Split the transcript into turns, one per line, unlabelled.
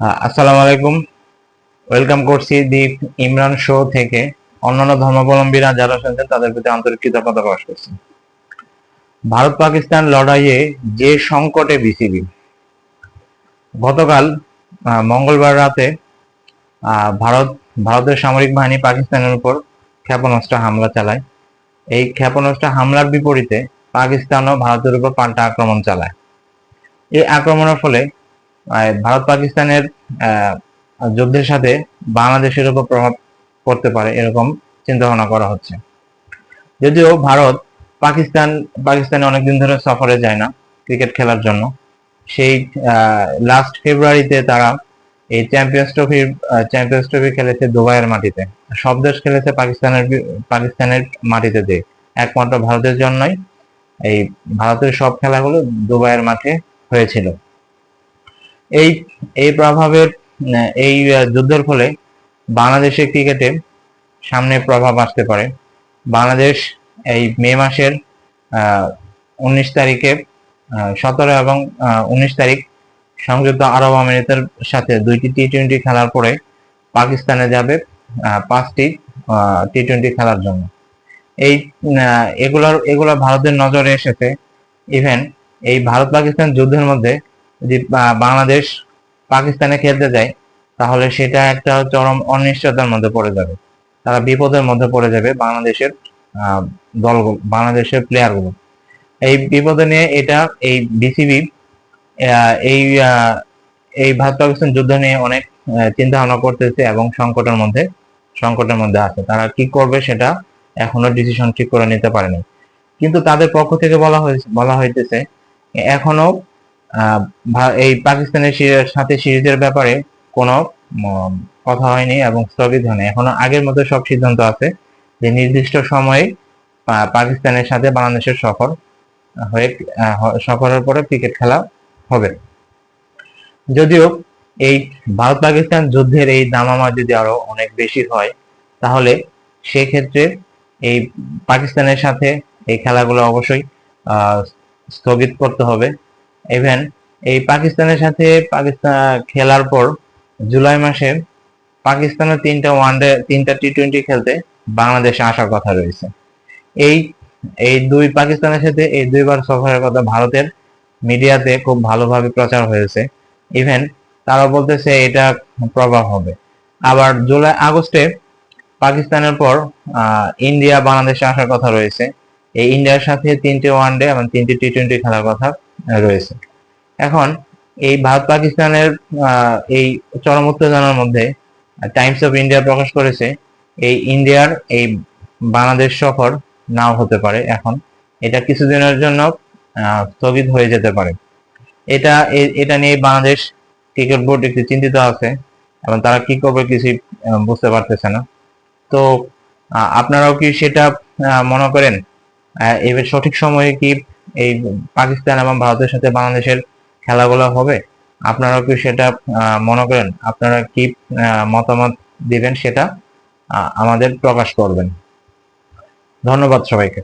আসসালামু আলাইকুম। ওয়েলকাম করছি দি ইমরান শো থেকে। অন্যান্য ধর্মাবলম্বীরা যারা শুনছেন তাদের প্রতি আন্তরিক কৃতজ্ঞতা প্রকাশ করছি। ভারত পাকিস্তান লড়াইয়ে যে সংকটে বিসিবি। গতকাল মঙ্গলবার রাতে ভারত, ভারতের সামরিক বাহিনী পাকিস্তানের উপর ক্ষেপণাস্ত্র হামলা চালায়। এই ক্ষেপণাস্ত্র হামলার বিপরীতে পাকিস্তানও ভারতের উপর পাল্টা আক্রমণ চালায়। এই আক্রমণের ফলে ভারত পাকিস্তানের যুদ্ধের সাথে বাংলাদেশের উপর প্রভাব পড়তে পারে এরকম চিন্তা ভাবনা করা হচ্ছে। যদিও ভারত পাকিস্তান, পাকিস্তানে অনেকদিন ধরে সফরে যায় না ক্রিকেট খেলার জন্য। সেই লাস্ট ফেব্রুয়ারিতে তারা এই চ্যাম্পিয়ন্স ট্রফি চ্যাম্পিয়ন্স ট্রফি খেলেছে দুবাইয়ের মাটিতে। সব দেশ খেলেছে পাকিস্তানের পাকিস্তানের মাটিতে দিয়ে। একমাত্র ভারতের জন্যই এই ভারতের সব খেলাগুলো দুবাইয়ের মাঠে হয়েছিল। এই এই প্রভাবের এই যুদ্ধের ফলে বাংলাদেশের ক্রিকেটে সামনে প্রভাব আসতে পারে। বাংলাদেশ এই মে মাসের উনিশ তারিখে সতেরো এবং উনিশ তারিখ সংযুক্ত আরব আমিরাতের সাথে দুইটি টি টোয়েন্টি খেলার পরে পাকিস্তানে যাবে পাঁচটি টি টোয়েন্টি খেলার জন্য। এই এগুলার, এগুলা ভারতের নজরে এসেছে। ইভেন এই ভারত পাকিস্তান যুদ্ধের মধ্যে যদি বাংলাদেশ পাকিস্তানে খেলতে যায়, তাহলে সেটা একটা চরম অনিশ্চয়তার মধ্যে পড়ে যাবে। তারা বিপদের মধ্যে পড়ে যাবে বাংলাদেশের দলগুলো, বাংলাদেশের প্লেয়ারগুলো এই বিপদে নিয়ে এটা, এই বিসিবি এই এই ভারত পাকিস্তান যুদ্ধ নিয়ে অনেক চিন্তা ভাবনা করতেছে এবং সংকটের মধ্যে সংকটের মধ্যে আছে। তারা কি করবে সেটা এখনও ডিসিশন ঠিক করে নিতে পারেনি। কিন্তু তাদের পক্ষ থেকে বলা হয়েছে, বলা হইতেছে, এখনও এই পাকিস্তানের সাথে সিরিজের ব্যাপারে কোনো কথা হয়নি এবং স্থগিত হয়নি। এখনও আগের মতো সব সিদ্ধান্ত আছে যে নির্দিষ্ট সময়ে পাকিস্তানের সাথে বাংলাদেশের সফর হয়ে সফরের পরে ক্রিকেট খেলা হবে। যদিও এই ভারত পাকিস্তান যুদ্ধের এই দামামা যদি আরও অনেক বেশি হয়, তাহলে সেক্ষেত্রে এই পাকিস্তানের সাথে এই খেলাগুলো অবশ্যই স্থগিত করতে হবে। ইভেন এই পাকিস্তানের সাথে পাকিস্তান খেলার পর জুলাই মাসে পাকিস্তানের তিনটা ওয়ানডে তিনটা টি টোয়েন্টি খেলতে বাংলাদেশে আসার কথা রয়েছে। এই এই দুই পাকিস্তানের সাথে এই দুইবার সফরের কথা ভারতের মিডিয়াতে খুব ভালোভাবে প্রচার হয়েছে। ইভেন তারা বলতেছে এটা প্রভাব হবে। আবার জুলাই, আগস্টে পাকিস্তানের পর ইন্ডিয়া বাংলাদেশে আসার কথা রয়েছে। এই ইন্ডিয়ার সাথে তিনটে ওয়ানডে এবং তিনটে টি টোয়েন্টি খেলার কথা রয়েছে। এখন এই ভারত পাকিস্তানের এই চরম উত্তেজনার মধ্যে টাইমস অফ ইন্ডিয়া প্রকাশ করেছে, এই ইন্ডিয়ার এই বাংলাদেশ সফর নাও হতে পারে এখন। এটা কিছুদিনের জন্য স্থগিত হয়ে যেতে পারে। এটা এটা নিয়ে বাংলাদেশ ক্রিকেট বোর্ড একটু চিন্তিত আছে এবং তারা কি করবে কিছু বুঝতে পারতেছে না। তো আপনারাও কি সেটা মনে করেন এবার সঠিক সময়ে কি এই পাকিস্তান এবং ভারতের সাথে বাংলাদেশের খেলাগুলো হবে আপনারা কি সেটা মনে করেন? আপনারা কি মতামত দিবেন সেটা আমাদের প্রকাশ করবেন। ধন্যবাদ সবাইকে।